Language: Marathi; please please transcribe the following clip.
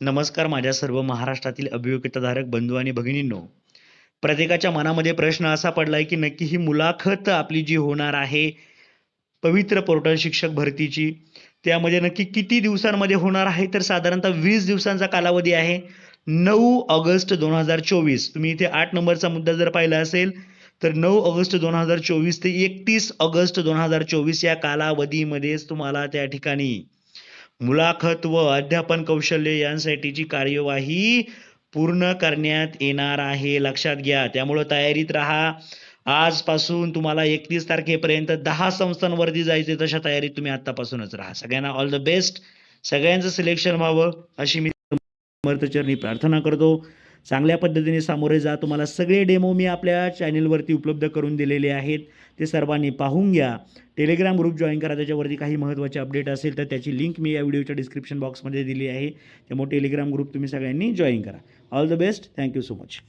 नमस्कार माझ्या सर्व महाराष्ट्रातील अभियोगिताधारक बंधू आणि भगिनींनो. प्रत्येकाच्या मनामध्ये प्रश्न असा पडलाय की नक्की ही मुलाखत आपली जी होणार आहे पवित्र पोर्टल शिक्षक भरतीची त्यामध्ये नक्की किती दिवसांमध्ये होणार आहे? तर साधारणतः वीस दिवसांचा कालावधी आहे. नऊ ऑगस्ट दोन हजार चोवीस. तुम्ही इथे आठ नंबरचा मुद्दा जर पाहिला असेल तर नऊ ऑगस्ट दोन हजार चोवीस ते एकतीस ऑगस्ट दोन हजार चोवीस या कालावधीमध्येच तुम्हाला त्या ठिकाणी मुलाखत व अध्यापन कौशल्य यांसाठीची कार्यवाही पूर्ण करण्यात येणार आहे लक्षात घ्या. त्यामुळं तयारीत राहा. आजपासून तुम्हाला एकतीस तारखेपर्यंत दहा संस्थांवरती जायचे तशा तयारीत तुम्ही आतापासूनच राहा. सगळ्यांना ऑल द बेस्ट सगळ्यांचं सिलेक्शन व्हावं अशी मी समर्थचरणी प्रार्थना करतो. चांगल्या पद्धतीने सामोरे जा. तुम्हाला सगळे डेमो मी आपल्या चॅनेलवरती उपलब्ध करून दिलेले आहेत. ते सर्वांनी पाहून घ्या. टेलिग्राम ग्रुप जॉईन करा. त्याच्यावरती काही महत्त्वाचे अपडेट असेल तर त्याची लिंक मी या व्हिडिओच्या डिस्क्रिप्शन बॉक्समध्ये दिली आहे. त्यामुळे टेलिग्राम ग्रुप तुम्ही सगळ्यांनी जॉईन करा. All the best thank you so much